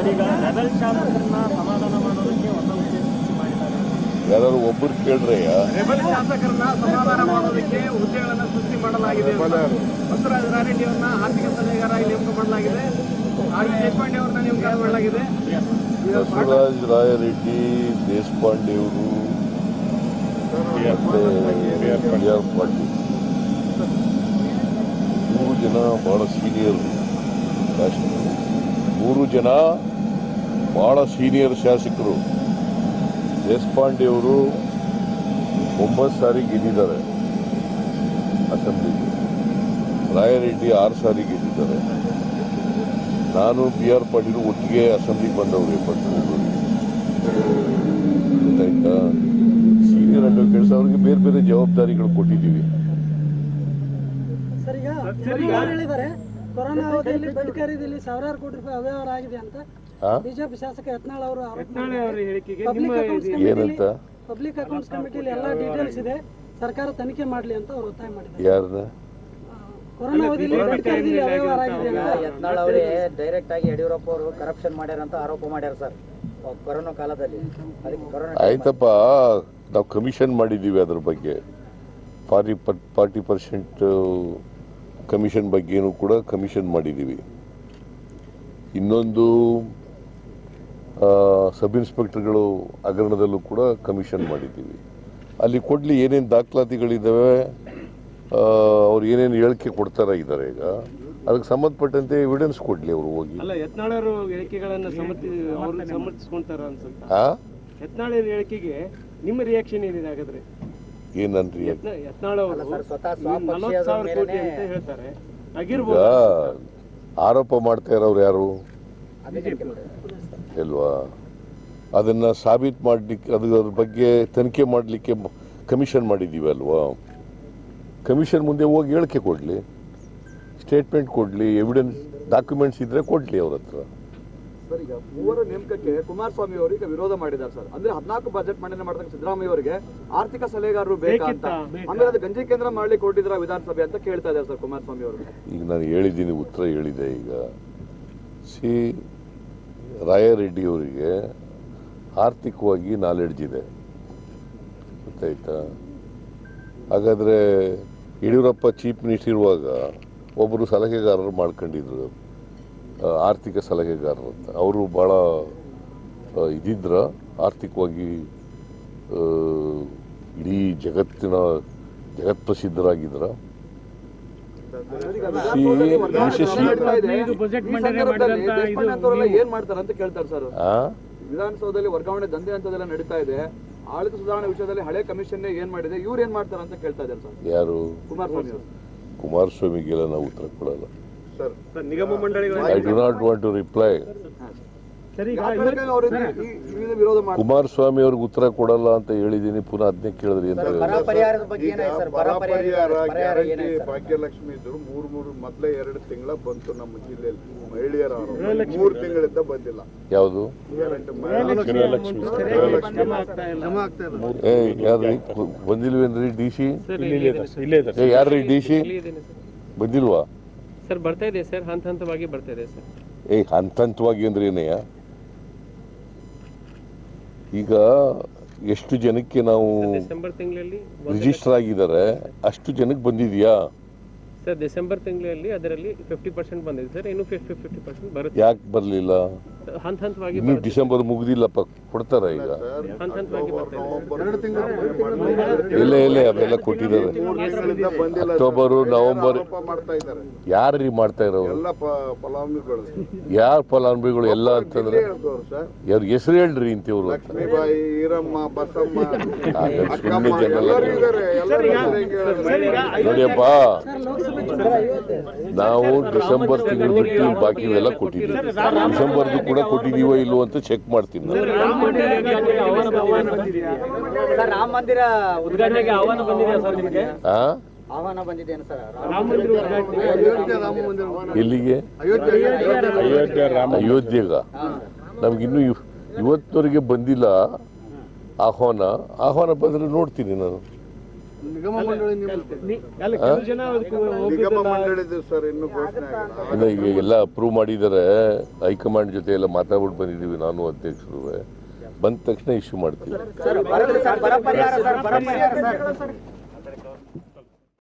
Sir ಈಗ rebel ಶಾಸಕರನ್ನ ಸಮಾಧಾನ ಮಾಡೋದಕ್ಕೆ ಹೊಸ ಹುದ್ದೆ ಮಾಡಿದ್ದಾರೆ. ಯಾರು ಒಬ್ಬರು ಕೇಳ್ರಯ್ಯ ರೆಬಲ್ ಶಾಸಕರನ್ನ ಸಮಾಧಾನ ಮಾಡೋದಕ್ಕೆ ಹುದ್ದೆಗಳನ್ನು ಸೃಷ್ಟಿ ಮಾಡಲಾಗಿದೆ ಬಸವರಾಜ ರಾರೆಡ್ಡಿ ಅವರನ್ನ ಆರ್ಥಿಕ ಸಲಹೆಗಾರಾಗಿ ನೇಮಕ ಮಾಡಲಾಗಿದೆ. ಆರ್ ದೇಶಪಾಂಡೆ ಅವರನ್ನ ನೇಮಕ ಮಾಡಲಾಗಿದೆ. ಬಸವರಾಜ ರಾಯರೆಡ್ಡಿ ದೇಶಪಾಂಡೆ ಅವರು ಮತ್ತೆ ಬಿ ಆರ್ ಪಾಟೀಲ್. ಮೂರು ಜನ ಬಹಳ ಸೀನಿಯರ್ ಮೂರು ಜನ ಬಹಳ ಸೀನಿಯರ್ ಶಾಸಕರು ದೇಶಪಾಂಡೆ ಅವರು ಒಂಬತ್ತು ಸಾರಿ ಗೆದ್ದಿದ್ದಾರೆ ಅಸೆಂಬ್ಲಿಗೆ. ರಾಯರೆಡ್ಡಿ ಆರು ಸಾರಿ ಗೆದ್ದಿದ್ದಾರೆ. ನಾನು ಬಿ ಆರ್ ಪಾಟೀಲ್ ಒಟ್ಟಿಗೆ ಅಸೆಂಬ್ಲಿಗೆ ಬಂದವರು ಎಪ್ಪತ್ತು ಗೊತ್ತಾಯ್ತಾ? ಸೀನಿಯರ್ ಅಡ್ವೊಕೇಟ್ಸ್ ಅವ್ರಿಗೆ ಬೇರೆ ಬೇರೆ ಜವಾಬ್ದಾರಿಗಳು ಕೊಟ್ಟಿದ್ದೀವಿ. ಕೊರೋನಾ ಅವಧಿಯಲ್ಲಿ ಬೆಡ್ ಖರೀದಿಯಲ್ಲಿ ಸಾವಿರಾರು ಕೋಟಿ ರೂಪಾಯಿ ಅವ್ಯವಹಾರ ಆಗಿದೆ ಅಂತ? ಬಿಜೆಪಿ ಶಾಸಕ ಯತ್ನಾಳ್ ಅವರು ಏನಂತ? ಪಬ್ಲಿಕ್ ಅಕೌಂಟ್ಸ್ ಕಮಿಟಿಯಲ್ಲಿ ಎಲ್ಲ ಡೀಟೇಲ್ಸ್ ಇದೆ. ಸರ್ಕಾರ ತನಿಖೆ ಮಾಡಲಿ ಅಂತ ಅವರು ಒತ್ತಾಯ ಮಾಡಿದ್ದಾರೆ. ಯಾರನ್ನ ಕೊರೋನಾ ಅವಧಿಯಲ್ಲಿ ಅವ್ಯವಹಾರ ಆಗಿದೆ ಯತ್ನಾಳ್ ಅವರೇ ಡೈರೆಕ್ಟ್ ಆಗಿ ಯಡಿಯೂರಪ್ಪ ಅವರು ಕರಪ್ಷನ್ ಮಾಡ್ಯಾರ ಅಂತ ಆರೋಪ ಮಾಡ್ಯಾರ ಸರ್ ಕೊರೋನಾ ಕಾಲದಲ್ಲಿ. ಅದಕ್ಕೆ ಕೊರೋನಾ ಆಯ್ತಪ್ಪ ನಾವು ಕಮಿಷನ್ ಮಾಡಿದ್ದೀವಿ ಅದ್ರ ಬಗ್ಗೆ. ಫಾರ್ಟಿ ಫಾರ್ಟಿ ಪರ್ಸೆಂಟ್ ಕಮಿಷನ್ ಬಗ್ಗೆನೂ ಕೂಡ ಕಮಿಷನ್ ಮಾಡಿದ್ದೀವಿ ಇನ್ನೊಂದು ಸಬ್ ಇನ್ಸ್ಪೆಕ್ಟರ್ಗಳು ಹಗರಣದಲ್ಲೂ ಕೂಡ ಕಮಿಷನ್ ಮಾಡಿದ್ದೀವಿ. ಅಲ್ಲಿ ಕೊಡಲಿ ಏನೇನು ದಾಖಲಾತಿಗಳಿದ್ದಾವೆ ಅವ್ರು ಏನೇನು ಹೇಳಿಕೆ ಕೊಡ್ತಾರ ಇದ್ದಾರೆ ಈಗ. ಅದಕ್ಕೆ ಸಂಬಂಧಪಟ್ಟಂತೆ ಎವಿಡೆನ್ಸ್ ಕೊಡಲಿ ಅವರು ಹೋಗಿ. ಅಲ್ಲ ಯತ್ನಾಳ್ ಅವರು ಹೇಳಿಕೆಗಳನ್ನ ಸಮ್ಮತಿ ಸಮರ್ಥಿಸ್ಕೊಂತಾರ ಅನ್ಸುತ್ತೆ? ಆ? ಯತ್ನಾಳ್ ಹೇಳಿಕೆಗೆ ನಿಮ್ಮ ರಿಯಾಕ್ಷನ್ ಏನಿದೆ ಹಾಗಾದ್ರೆ? ಅಂತ ಹೇಳ್ತಾರೆ. ಆರೋಪ ಮಾಡ್ತಾ ಇರೋರು ಯಾರು? ಇಲ್ವಾ ಅದನ್ನ ಸಾಬೀತು ಮಾಡ್ಲಿಕ್ಕೆ ಅದರ ಬಗ್ಗೆ ತನಿಖೆ ಮಾಡಲಿಕ್ಕೆ ಕಮಿಷನ್ ಮಾಡಿದ್ದೀವಿ ಅಲ್ವಾ? ಕಮಿಷನ್ ಮುಂದೆ ಹೋಗಿ ಹೇಳಿಕೆ ಕೊಡಲಿ. ಸ್ಟೇಟ್ಮೆಂಟ್ ಕೊಡಲಿ ಎವಿಡೆನ್ಸ್ ಡಾಕ್ಯುಮೆಂಟ್ಸ್ ಇದ್ರೆ ಕೊಡಲಿ ಅವ್ರ ಹತ್ರ. ಸರ್ ಈಗ ಮೂವರ ನೇಮಕಕ್ಕೆ ಕುಮಾರಸ್ವಾಮಿ ಅವರು ಈಗ ವಿರೋಧ ಮಾಡಿದ್ದಾರೆ ಸರ್. ಅಂದ್ರೆ ಹದಿನಾಲ್ಕು ಬಜೆಟ್ ಮಂಡನೆ ಮಾಡಿದಾಗ ಸಿದ್ದರಾಮಯ್ಯ ಅವರಿಗೆ ಆರ್ಥಿಕ ಸಲಹೆಗಾರರು ಬೇಕಾ ಅಂತ? ಆಮೇಲೆ ಅದು ಗಂಜಿ ಕೇಂದ್ರ ಮಾಡ್ಲಿಕ್ಕೆ ಕೊಟ್ಟಿದ್ರ ವಿಧಾನಸಭೆ ಅಂತ ಕೇಳ್ತಾ ಇದ್ದಾರೆ ಸರ್ ಕುಮಾರಸ್ವಾಮಿ ಅವರು. ಈಗ ನಾನು ಹೇಳಿದ್ದೀನಿ ಉತ್ತರ ಹೇಳಿದೆ ಈಗ. ಸಿ ರಾಯರೆಡ್ಡಿ ಅವರಿಗೆ ಆರ್ಥಿಕವಾಗಿ ನಾಲೆಡ್ಜ್ ಇದೆ. ಗೊತ್ತಾಯ್ತಾ? ಹಾಗಾದರೆ ಯಡಿಯೂರಪ್ಪ ಚೀಫ್ ಮಿನಿಸ್ಟರ್ ಇರುವಾಗ ಒಬ್ಬರು ಸಲಹೆಗಾರರು ಮಾಡ್ಕೊಂಡಿದ್ರು. ಆರ್ಥಿಕ ಸಲಹೆಗಾರರು ಅಂತ. ಅವರು ಭಾಳ ಇದಿದ್ರು ಆರ್ಥಿಕವಾಗಿ ಇಡೀ ಜಗತ್ತಿನ ಜಗತ್ಪ್ರಸಿದ್ಧರಾಗಿದ್ರ ಏನ್ ಮಾಡ್ತಾರೆ ಅಂತ ಕೇಳ್ತಾರೆ ಸರ್? ವಿಧಾನಸೌಧದಲ್ಲಿ ವರ್ಗಾವಣೆ ದಂಧೆ ಅಂತದೆಲ್ಲ ನಡೀತಾ ಇದೆ. ಆಡಳಿತ ಸುಧಾರಣೆ ವಿಷಯದಲ್ಲಿ ಹಳೆ ಕಮಿಷನ್ ಏನ್ ಮಾಡಿದೆ? ಇವ್ರು ಏನ್ ಮಾಡ್ತಾರೆ ಅಂತ ಕೇಳ್ತಾ ಇದ್ದಾರೆ ಸರ್? ಯಾರು? ಕುಮಾರಸ್ವಾಮಿ ಕುಮಾರ್ ಕುಮಾರಸ್ವಾಮಿಗೆಲ್ಲ ನಾವು ಉತ್ತರ ಕೊಡಲ್ಲ. ಸರ್ ನಿಗಮ ಮಂಡಳಿ I do not want to reply Kumaraswamy ಅವ್ರಿಗೆ ಉತ್ತರ ಕೊಡಲ್ಲ ಅಂತ ಹೇಳಿದೀನಿ ಪುನಃ ಅದನ್ನೇ ಕೇಳಿದ್ರಿ ಅಂತ ಸರ್ ಬರ ಪರಿಹಾರದ ಬಗ್ಗೆ ಏನಾಯ್ತು ಸರ್? ಬರ ಪರಿಹಾರ ಪರಿಹಾರ ಗ್ಯಾರಂಟಿ ಸರ್? ಭಾಗ್ಯಲಕ್ಷ್ಮಿ ಇದ್ರು ಮೂರ್ ಮೂರು ಮೊದಲೇ ಎರಡ್ ತಿಂಗಳ ಬಂತು ನಮ್ಮ ಜಿಲ್ಲೆಯಲ್ಲಿ. ಮಹಿಳೆಯರ ಮೂರ್ ಮೂರು ತಿಂಗಳಿಂದ ಬಂದಿಲ್ಲ. ಯಾವುದು? ಸರಿಯಾಗಿ ಕ್ರಮ ಆಗ್ತಾ ಇಲ್ಲ. ಏ ಯಾರ್ರಿ ಬಂದಿಲ್ವೇನ್ರಿ? D C? ಯಾರ್ರಿ ಡಿ ಸಿ? ಬಂದಿಲ್ವಾ? ಸರ್ ಬರ್ತಾ ಇದೆ ಸರ್ ಹಂತ ಹಂತವಾಗಿ ಬರ್ತಾ ಇದೆ ಸರ್. ಏ ಹಂತ ಹಂತವಾಗಿ ಅಂದ್ರೆ ಏನಯ್ಯ ಈಗ ಎಷ್ಟು ಜನಕ್ಕೆ ನಾವು ರಿಜಿಸ್ಟರ್ ಆಗಿದ್ದಾರೆ ಅಷ್ಟು ಜನಕ್ಕೆ ಬಂದಿದ್ಯಾ? ಸರ್ ಡಿಸೆಂಬರ್ ತಿಂಗಳಲ್ಲಿ ಅದರಲ್ಲಿ ಫಿಫ್ಟಿ ಪರ್ಸೆಂಟ್ ಬಂದಿದೆ ಸರ್ ಇನ್ನು ಫಿಫ್ಟಿ ಫಿಫ್ಟಿ ಪರ್ಸೆಂಟ್ ಬರುತ್ತೆ. ಯಾಕೆ ಬರಲಿಲ್ಲ? ಹಂತ ಹಂತವಾಗಿ ಇನ್ನು ಡಿಸೆಂಬರ್ ಮುಗಿದಿಲ್ಲಪ್ಪ ಕೊಡ್ತಾರ ಈಗ? ಹಂತ ಹಂತವಾಗಿ ಬರ್ತಾ ಇದೆ ಎರಡು ತಿಂಗಳು ಇಲ್ಲ ಇಲ್ಲ ಅವೆಲ್ಲ ಕೊಟ್ಟಿದ್ದಾರೆ. ತಿಂಗಳಿಂದ ಬಂದಿಲ್ಲ ಅಕ್ಟೋಬರು ನವೆಂಬರ್ ಯಾರು ಮಾಡ್ತಾ ಇದ್ದಾರೆ. ಯಾರ್ರೀ ಮಾಡ್ತಾ ಇರೋರು? ಎಲ್ಲ ಪ- ಫಲಾನುಭವಿಗಳು ಯಾರ ಫಲಾನುಭವಿಗಳು ಎಲ್ಲ ಅಂತಂದ್ರೆ? ಅವ್ರ ಹೆಸರು ಹೇಳ್ರಿ ಇಂತಿವ್ರು ಸುಮ್ಮನೆ ಅಕ್ಕಮ್ಮ ಜನ ಎಲ್ಲರೂ ಇದಾರೆ. ಎಲ್ಲರೂ ಹೆಸರು ಹೆಂಗೆ ಹೇಳೋದು? ನೋಡಿಯಪ್ಪ. ನಾವು ಡಿಸೆಂಬರ್ ತಿಂಗಳು ಬಿಟ್ಟು ಬಾಕಿ ಎಲ್ಲ ಕೊಟ್ಟಿದ್ದೀವಿ. ಡಿಸೆಂಬರ್ದು ಕೂಡ ಕೊಟ್ಟಿದ್ದೀವೋ ಇಲ್ವೋ ಅಂತ ಚೆಕ್ ಮಾಡ್ತೀನಿ ನಾನು. ರಾಮ ಮಂದಿರಕ್ಕೆ ಆಹ್ವಾನ ಆಹ್ವಾನ ಬಂದಿದೆಯಾ? ಸರ್ ರಾಮ ಮಂದಿರ ಉದ್ಘಾಟನೆಗೆ ಆಹ್ವಾನ ಬಂದಿದೆಯಾ ಸರ್ ನಿಮಗೆ? ಆ? ಆಹ್ವಾನ ಬಂದಿದ್ದೇನು ಸರ್? ರಾಮ ಮಂದಿರ ಉದ್ಘಾಟನೆಗೆ ಅಯೋಧ್ಯೆ ರಾಮ ಮಂದಿರ ಎಲ್ಲಿಗೆ? ಅಯೋಧ್ಯೆಗ? ನಮ್ಗಿನ್ನೂ ಇವ್- ಇವತ್ತಿನವರೆಗೆ ಬಂದಿಲ್ಲ ಆಹ್ವಾನ. ಆಹ್ವಾನ ಬಂದರೆ ನೋಡ್ತೀನಿ ನಾನು. ನಿಗಮ ಮಂಡಳಿ ಸರ್ ಇನ್ನೂ ಈಗ ಎಲ್ಲ ಅಪ್ರೂವ್ ಮಾಡಿದ್ದಾರೆ. ಹೈಕಮಾಂಡ್ ಜೊತೆ ಎಲ್ಲ ಮಾತಾಡ್ಬಿಟ್ಟು ಬಂದಿದ್ದೀವಿ ನಾನು ಅಧ್ಯಕ್ಷರು. ಬಂದ ತಕ್ಷಣ ಇಶ್ಯೂ ಮಾಡ್ತೀವಿ.